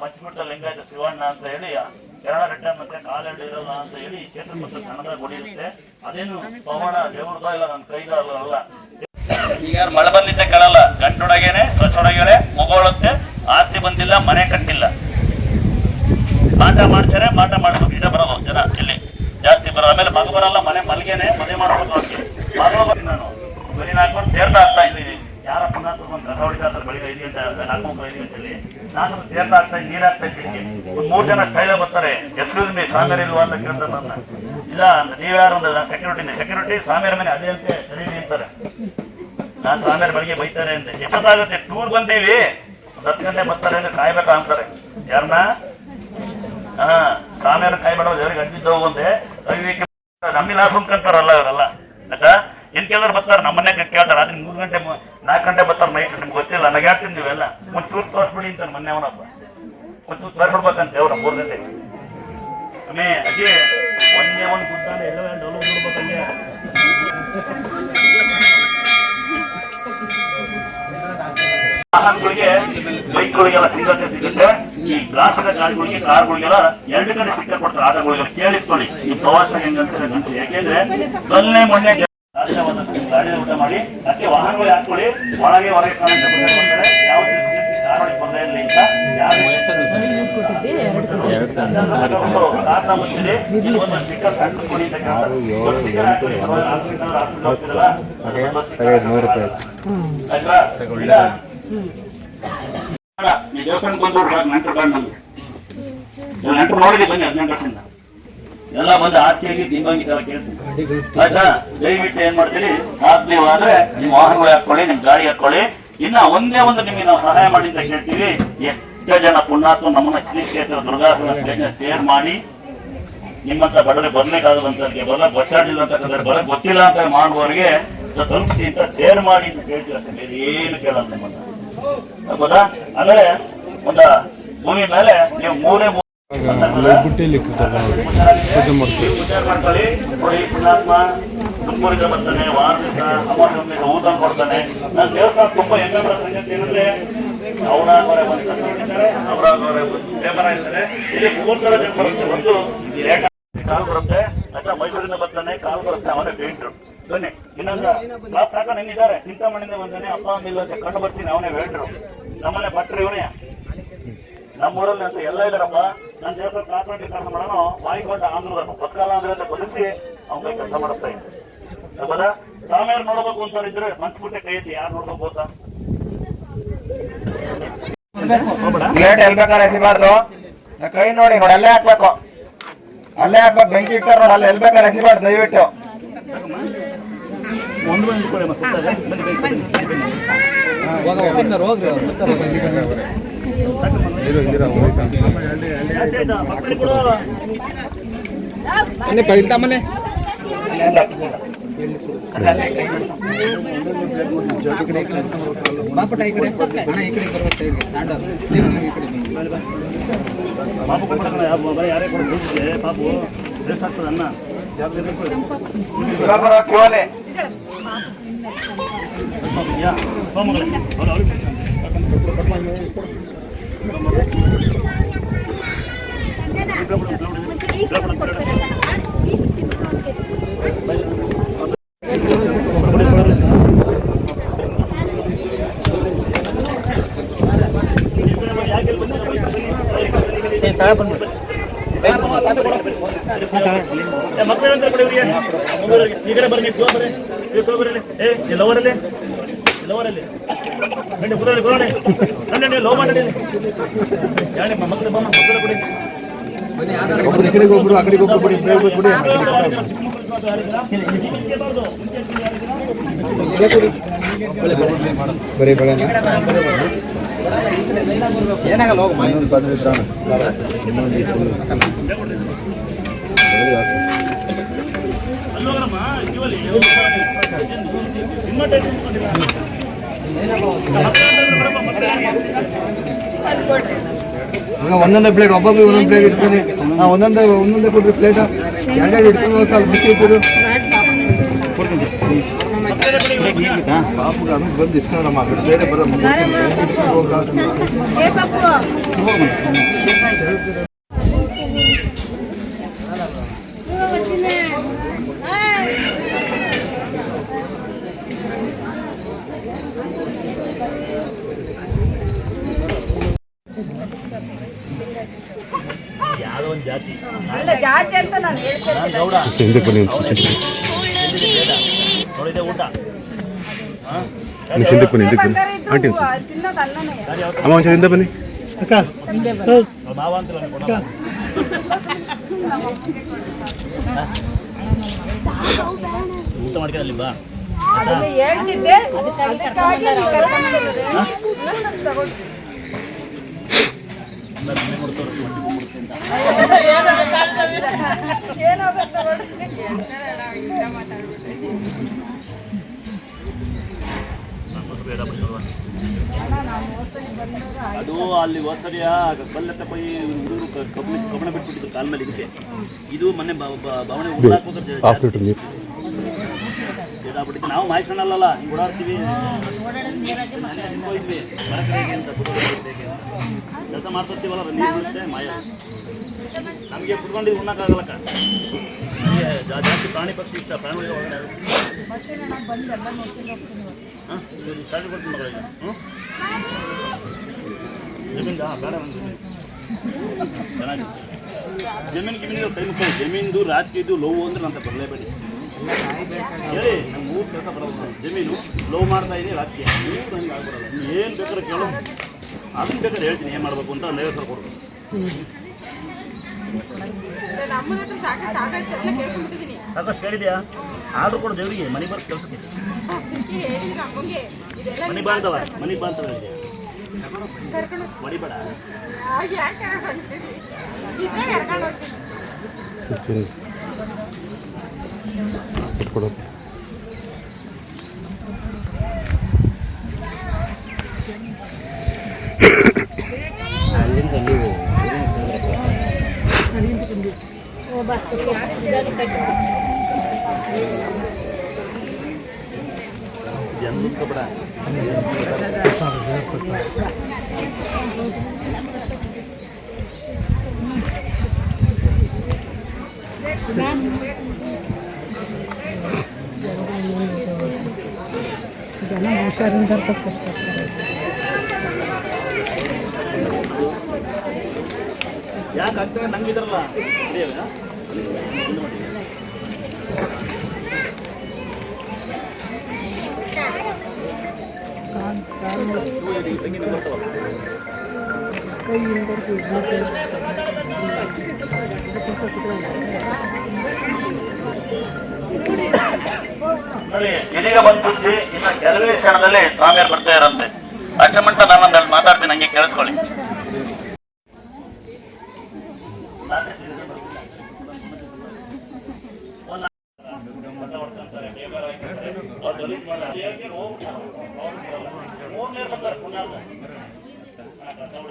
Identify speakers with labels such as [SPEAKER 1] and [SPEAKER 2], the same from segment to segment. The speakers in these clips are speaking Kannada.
[SPEAKER 1] ಪಂಚಮುಟ್ಟ ಲಿಂಗಾಯತ ಶಿವಣ್ಣ ಅಂತ ಹೇಳಿ ಕೆರಳಗಟ್ಟೆ ಮತ್ತೆ ಕಾಲಹಳ್ಳಿ ಇರಲ್ಲ ಅಂತ ಹೇಳಿ ಕ್ಷೇತ್ರ ಪತ್ರ ಕನ್ನಡ ಗುಡಿಯುತ್ತೆ ಅದೇನು ಪವನ ದೇವ್ರದ ಇಲ್ಲ ನನ್ನ ಕೈಗಾರಲ್ಲ ಈಗ ಮಳೆ ಬಂದಿದ್ದೆ ಕೇಳಲ್ಲ ಗಂಟೊಡಗೇನೆ ಸೊಸೊಳಗೇನೆ ಮುಗೋಳುತ್ತೆ ಆಸ್ತಿ ಬಂದಿಲ್ಲ ಮನೆ ಕಟ್ಟಿಲ್ಲ ಮಾಟ ಮಾಡ್ತಾರೆ ಮಾಟ ಮಾಡಿಸ್ಬೇಕು ಇಷ್ಟ ಬರೋದು ಜನ ಇಲ್ಲಿ. ಜಾಸ್ತಿ ಬರೋದು ಆಮೇಲೆ ಮಗ ಬರಲ್ಲ, ಮನೆ ಮಲ್ಗೆನೆ, ಮದುವೆ ಮಾಡ್ಬೇಕು ಅವ್ರಿಗೆ ಮಗಳು ಬಂದು ನಾನು ಬರೀ ಹಾಕೊಂಡು ತೀರ್ಥ ಆಗ್ತಾ ಇದ್ದೀನಿ ಯಾರ ಪುಣ್ಯಾತ್ಮ ಬಂದು ಕಸ ಹೊಡಿತಾರೆ ಬೆಳಿಗ್ಗೆ ನಾನು ಹಾಕ್ತಾ ನೀರು ಇದ್ದೀನಿ ಒಂದು ಮೂರು ಜನ ಸ್ಟೈಲ ಬರ್ತಾರೆ ಮೀ ಇಲ್ವಾ ಅಂತ ಕೇಳ್ತಾರೆ ನನ್ನ ಇಲ್ಲ ನೀವ್ಯಾರು ಒಂದು ಸೆಕ್ಯೂರಿಟಿನೇ ಸೆಕ್ಯೂರಿಟಿ ಸ್ವಾಮಿಯರ ಮನೆ ಅದೇ ಅಂತ, ಸರಿ ನಾನು ಸ್ವಾಮಿಯರ ಬೆಳಿಗ್ಗೆ ಬೈತಾರೆ ಅಂತ. ಎಷ್ಟೊತ್ತಾಗುತ್ತೆ? ಟೂರ್ ಬಂದೀವಿ. ಹತ್ತು ಗಂಟೆ ಬರ್ತಾರೆ ಅಂದ್ರೆ ಕಾಯ್ಬೇಕಾ ಅಂತಾರೆ. ಯಾರನ್ನ ಹಾ ಸ್ವಾಮಿಯರ ಕಾಯ್ಬೇಡ ಮಾಡೋ ದೇವರಿಗೆ ಅಡ್ಡಿದ್ದು ಹೋಗುವಂತೆ ನಮ್ಮಿಲ್ಲ ಅಂತಾರಲ್ಲ ಇವರೆಲ್ಲ. ಆಯ್ತಾ? ಎನ್ ಕೇಳಿದ್ರೆ ಬರ್ತಾರೆ ನಮ್ಮನ್ನೇ ಕೇಳ್ತಾರೆ ಅದ್ರ ಮೂರು ಗಂಟೆ ನಾಲ್ಕು ಗಂಟೆ ಬರ್ತಾರೆ ನೈಟ್ ನಿಮ್ಗೆ ಗೊತ್ತಿಲ್ಲ, ನನಗೆ ಎಲ್ಲ? ನೀವೆಲ್ಲ ಒಂಚೂರು ತೋರಿಸ್ಬಿಡಿ ಅಂತ ಮೊನ್ನೆ ಅವನಪ್ಪ ಒಂಚೂರು ತೋರಿಸ್ಬಿಡ್ಬೇಕಂತ ಅವ್ರ ಮೂರು ಗಂಟೆ. ಆಮೇಲೆ ಅದೇ ಒಂದೇ ಒಂದು ಗುಡ್ಡ ಎಲ್ಲ ಮಾಡ್ಬೇಕಂಗೆ ವಾಹನಗಳಿಗೆ ಬೈಕ್ಗಳಿಗೆಲ್ಲ ಸಿಂಗಲ್ ಸಿಗುತ್ತೆ. ಈ ಗ್ಲಾಸದ ಗಾಡಿಗಳಿಗೆ ಕಾರ್ಗಳಿಗೆಲ್ಲ ಎರಡು ಕಡೆ ಸಿಕ್ಕ ಕೊಡ್ತಾರೆ ಆಟಗಳಿಗೆ ಕೇಳಿಸ್ಕೊಳ್ಳಿ. ಈ ಪ್ರವಾಸ ಹೆಂಗಂತ ಯಾಕೆಂದ್ರೆ ಮೊನ್ನೆ ಗಾಡಿ ಊಟ ಮಾಡಿ ಅದಕ್ಕೆ ವಾಹನಗಳು ಹಾಕೊಳ್ಳಿ ಒಳಗೆ ಹೊರಗೆ ಯಾವ ಅಂತ ದೇವಸ್ಥಾನಕ್ಕೆ ಬಂದು ನೆಂಟರು ಬನ್ನಿ ಹದಿನೆಂಟು ವರ್ಷದಿಂದ. ಎಲ್ಲ ಬಂದು ಆಸ್ತಿಯಾಗಿ ಆಗಿ ತರ ಕೇಳ್ತೀನಿ. ಆಯ್ತಾ? ದಯವಿಟ್ಟು ಏನ್ ಮಾಡ್ತೀರಿ? ಆತ್ಮೀಯ ಆದ್ರೆ ನಿಮ್ ವಾಹನಗಳು ಹಾಕೊಳ್ಳಿ ನಿಮ್ ಗಾಡಿ ಹಾಕೊಳ್ಳಿ ಇನ್ನ ಒಂದೇ ಒಂದು ನಿಮಗೆ ನಾವು ಸಹಾಯ ಮಾಡಿ ಅಂತ ಕೇಳ್ತೀವಿ ಎಷ್ಟೋ ಜನ ಪುಣ್ಯಾತ್ಮ ನಮ್ಮನ್ನ ಶ್ರೀ ಕ್ಷೇತ್ರ ದುರ್ಗಾಪುರ ಶೇರ್ ಮಾಡಿ ನಿಮ್ಮಂತ ಬಡವರಿಗೆ ಬರ್ಲಿಕ್ಕಾಗದಂತ ಬರಲ್ಲ ಗೊತ್ತಾಗಿಲ್ಲ ಅಂತ ಬರ ಗೊತ್ತಿಲ್ಲ ಅಂತ ಮಾಡುವವರಿಗೆ ತಲುಪಿಸಿ ಅಂತ ಶೇರ್ ಮಾಡಿ ಅಂತ ಕೇಳ್ತೀವಿ ಏನು ಕೇಳಲ್ಲ ನಿಮ್ಮನ್ನ. ಹೌದಾ ಆಮೇಲೆ ಒಂದು ಭೂಮಿ ಮೇಲೆ ನೀವು ಮೂರು
[SPEAKER 2] ಬುಟ್ಟಿಯಲ್ಲಿ
[SPEAKER 1] ಬರ್ತಾನೆ ಕೊಡ್ತಾನೆ ನಾನು ದೇವಸ್ಥಾನ ಇಲ್ಲಿ ಒಂದು ಕಾಲು ಬರುತ್ತೆ ಅಥವಾ ಮೈಸೂರಿಂದ ಬರ್ತಾನೆ ಕಾಲು ಬರುತ್ತೆ ಅವನೇ ಪೇಂಟ್ರು ಬನ್ನಿ ಇನ್ನೊಂದು ಕ್ಲಾಸ್ ಹಾಕ ನಂಗಿದ್ದಾರೆ ಚಿಂತಾಮಣಿಯಿಂದ ಬಂದಾನೆ ಅಪ್ಪ ಅಮ್ಮ ಅಂತ ಕಂಡು ಬರ್ತೀನಿ ಅವನೇ ವೇಟ್ರು ನಮ್ಮನೆ ಭಟ್ರು ಇವನೇ ನಮ್ಮೂರಲ್ಲಿ ಅಂತ ಎಲ್ಲ ಇದಾರಪ್ಪ ನನ್ನ ದೇವಸ್ಥಾನ ಕಾಪಾಡಿ ಕೆಲಸ ಮಾಡೋಣ ಬಾಯಿಕೊಂಡ ಆಂಧ್ರದನ್ನು ಪತ್ಕಾಲ ಅಂದ್ರೆ ಅಂತ ಬದುಕಿ ಅವ್ನ ಕೈ ಕೆಲಸ ಮಾಡಿಸ್ತಾ ಇದ್ದೆ. ಹೌದಾ ನೋಡ್ಬೇಕು ಅಂತ ಇದ್ರೆ ಮಂಚ್ಬಿಟ್ಟೆ ಕೈ ಐತಿ ಯಾರು ನೋಡ್ಬೇಕು ಅಂತ?
[SPEAKER 3] ಪ್ಲೇಟ್ ಎಲ್ ಬೇಕಾದ್ರೆ ಎಸಿಬಾರ್ದು ನಾ ಕೈ ನೋಡಿ ನೋಡಿ ಅಲ್ಲೇ ಹಾಕ್ಬೇಕು. ಅಲ್ಲೇ ಹಾಕ್ಬೇಕು ಬೆಂಕಿ ಇಟ್ಟಾರ ನೋಡಿ ಅಲ್ಲಿ ಎಲ್ ಬೇಕಾದ್ರೆ ಎಸಿಬಾರ್ದು ದಯವಿಟ್ಟು.
[SPEAKER 1] ಒಂದು ಮಂದಿ ಇಟ್ಕೊಳ್ಳಿ ಅಮ್ಮ, ಸುತ್ತಾಗ. ಬನ್ನಿ, ಬನ್ನಿ, ಬನ್ನಿ, ಬನ್ನಿ. ಆಚೆ ಆಯ್ತಾ? ಮಕ್ಕಳಿಗೆ ಕೊಡು.
[SPEAKER 2] ಮನೆ
[SPEAKER 1] ಪಾಪು ಕೊಡ್ಬೇಕಲ್ಲ, ಯಾವ- ಬರೀ ಯಾರೇ ಕೊಡು, ದುಡ್ಡಿಗೆ ಪಾಪು ವೇಸ್ಟ್ ಆಗ್ತದೆ ಅನ್ನ ಜಾಗ್ರತೆ ಕೊಡಿ.
[SPEAKER 3] ಸುರಪುರ ಕ್ಯೂಲೆ
[SPEAKER 1] ಯಾ, ಸೋಮಗಳು. ಅವ್ರು ಅವ್ರಿಗೆ ಏ, ನಂತರ. ಈ ಕಡೆ ಬರ್ರಿ ನೀವು ತಗೋ ಬರ್ರಿ ನೀವು ತಗೋ ಬರ್ರಿ ಏ ಈ ಕುದುರೆ ಕೊಡೋಣ ಬನ್ನಿ, ನೀವು ಲವ್ ಮಾಡಿ ಯಾಣಿ ಮಕ್ಕಳು ಬಮ್ಮ ಮಕ್ಕಳು ಕೊಡಿ.
[SPEAKER 2] ಒಬ್ರು ಈ ಕಡೆಗೆ ಒಬ್ರು ಆ ಕಡೆಗೆ ಒಬ್ರು ಬಿಡಿ ಬೇಗ ಬಿಡಿ ಬರೀ ಬೆಳೆ ಏನಾಗಲ್ಲ ಹೋಗಮ್ಮ ಇನ್ನೊಂದು ಇದ್ರಾನ ಇನ್ನೊಂದು
[SPEAKER 1] ಅಲ್ಲೋಗ್ರಮ್ಮ
[SPEAKER 2] ಒಂದೊಂದೇ ಪ್ಲೇಟ್ ಒಬ್ಬೊಬ್ಬರು ಒಂದೊಂದು ಪ್ಲೇಟ್ ಇಡ್ತೀನಿ ಹಾ ಒಂದೊಂದೇ ಒಂದೊಂದೇ ಕೊಡ್ರಿ ಪ್ಲೇಟ್ ಎರಡೆರಡು ಇಟ್ಕೊಂಡು ಹೋಗ್ತಾ ಬಿಸಿ ಇಟ್ಟಿರು
[SPEAKER 1] ಮಕ್ಕಳೇ ಕೊಡಿ
[SPEAKER 2] ಪಾಪುಗೆ ಅನುಗ್ ಬಂದು ಇಸ್ಕೊಂಡಮ್ಮ ಆ ಕಡೆ ಬೇರೆ ಬರೋ ಮುಂದೆ
[SPEAKER 4] ಏ ಪಾಪು
[SPEAKER 1] ಯಾವುದೋ ಒಂದು ಜಾತಿ
[SPEAKER 4] ಅಲ್ಲ ಜಾತಿ ಅಂತ ನಾನು ಹೇಳ್ತೇನೆ
[SPEAKER 1] ನಾನು ಗೌಡ
[SPEAKER 5] ಹಿಂದೆ ಬನ್ನಿ ಒಂದು
[SPEAKER 1] ಊಟ. ಹಾಂ?
[SPEAKER 5] ಹಿಂದೆ ಬನ್ನಿ ಆಂಟಿ ಅಮ್ಮ ಒಂದ್ಸಲ ಹಿಂದೆ ಬನ್ನಿ.
[SPEAKER 1] ಕೊಡಲ್ಲ. ಊಟ ಮಾಡ್ಕೊಳ್ಳಿ ಬಾ.
[SPEAKER 4] ಹೇಳ್ತಿದ್ದೆ. ಅದಕ್ಕಾಗಿ
[SPEAKER 1] ಅದು ಅಲ್ಲಿ ಹೋದ್ಸರಿಯ ಕಲ್ಲತ್ತ ಪೈ ಹುಡುಗರು ಕಬ್ಬು ಕಬ್ಬಣ ಬಿಟ್ಬಿಟ್ಟಿದ್ರು ಕಾಲ್ ಮೇಲೆ ಇದಕ್ಕೆ. ಇದು ಮೊನ್ನೆ
[SPEAKER 5] ನೀರು
[SPEAKER 1] ಇದಾಗ್ಬಿಟ್ಟಿತ್ತು ನಾವು ಹಿಂಗೆ ಓಡಾಡ್ತೀವಿ. ಹೋಗಿದ್ವಿ ಮರಕ್ಕೆ ಹೇಗೆ ಅಂತ ಕೆಲಸ ಮಾಡ್ತಿರ್ತೀವಲ್ಲ ನೀರು ಮಾಯ. ನಮಗೆ ಕುತ್ಕೊಂಡು ಉಣ್ಣಕ್ಕಾಗಲ್ಲಕ್ಕ ನಮಗೆ ಜಾಸ್ತಿ ಪ್ರಾಣಿ ಪಕ್ಷಿ ಇಷ್ಟ ಫ್ಯಾಮಿಲಿ ಒಳಗಡೆ ಹಾಂ ಸ್ಟಾರ್ಟ್ ಕೊಡ್ತೀನಿ ಮಗಳಿಗೆ ಹ್ಞೂ ಜಮೀನ್ದು? ಹಾಂ ಬೇಡ ಒಂದು ಜಮೀನು ಚೆನ್ನಾಗಿದೆ. ಜಮೀನು ಗಿಮೀನು ಕೈ ಮುಖ್ಯ ಜಮೀನ್ದು ರಾತ್ರಿದು ಲವ್ ಅಂದ್ರೆ ನಂತ ಬರಲೇಬೇಡಿ. ಹೇಳಿ ನಮ್ಮ ಮೂರು ಕೆಲಸ ಬರೋದು ಜಮೀನು ಲವ್ ಮಾಡ್ತಾ ಇದೀನಿ ರಾತ್ರಿ ಮೂರು ನನಗೆ ಆಗ್ಬರಲ್ಲ. ನೀವು ಏನು ಬೇಕಾದ್ರೆ ಕೇಳೋದು ಅದನ್ನ ಬೇಕಾದ್ರೆ ಹೇಳ್ತೀನಿ ಏನು ಮಾಡಬೇಕು ಅಂತ ಒಂದು ಐವತ್ತು ಸಾವಿರ ಕೊಡ್ಬೇಕು. ಸಾಕಷ್ಟು ಹೇಳಿದ್ಯಾ? ಆರ್ಡರ್ ಕೂಡ ದೇವರಿಗೆ ಮನೆಗೆ ಬರ್ತ ಕೆಲಸಕ್ಕೆ ಮನೆ ಬಾಂಧವ ಮನೆ ಬಾಂಧವ ಇದೆ ಮಡಿಬೇಡ
[SPEAKER 5] ಕೊಡು
[SPEAKER 1] ಜನ ಹುಷಾರಿಂದ ಯಾಕೆ ಆಗ್ತದೆ ನಂಗಿದ್ರಲ್ಲ ಇದೇವಾ? ಇದು ಇನ್ನು ಕೆಲವೇ ಕ್ಷಣದಲ್ಲಿ ಈ ಬರ್ತಾ ಇರಂತೆ ಅಷ್ಟಮಂಟ ಇದೀಗ ಮಾತಾಡ್ತೀನಿ ಹಂಗೆ ಇನ್ನು ನಾನು ಮಾತಾಡ್ತೀನಿ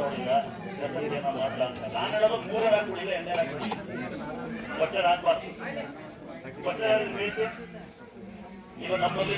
[SPEAKER 1] ಹಂಗೆ ಕೇಳಿಸ್ಕೊಳ್ಳಿ ಈಗ ನಮ್ಮಲ್ಲಿ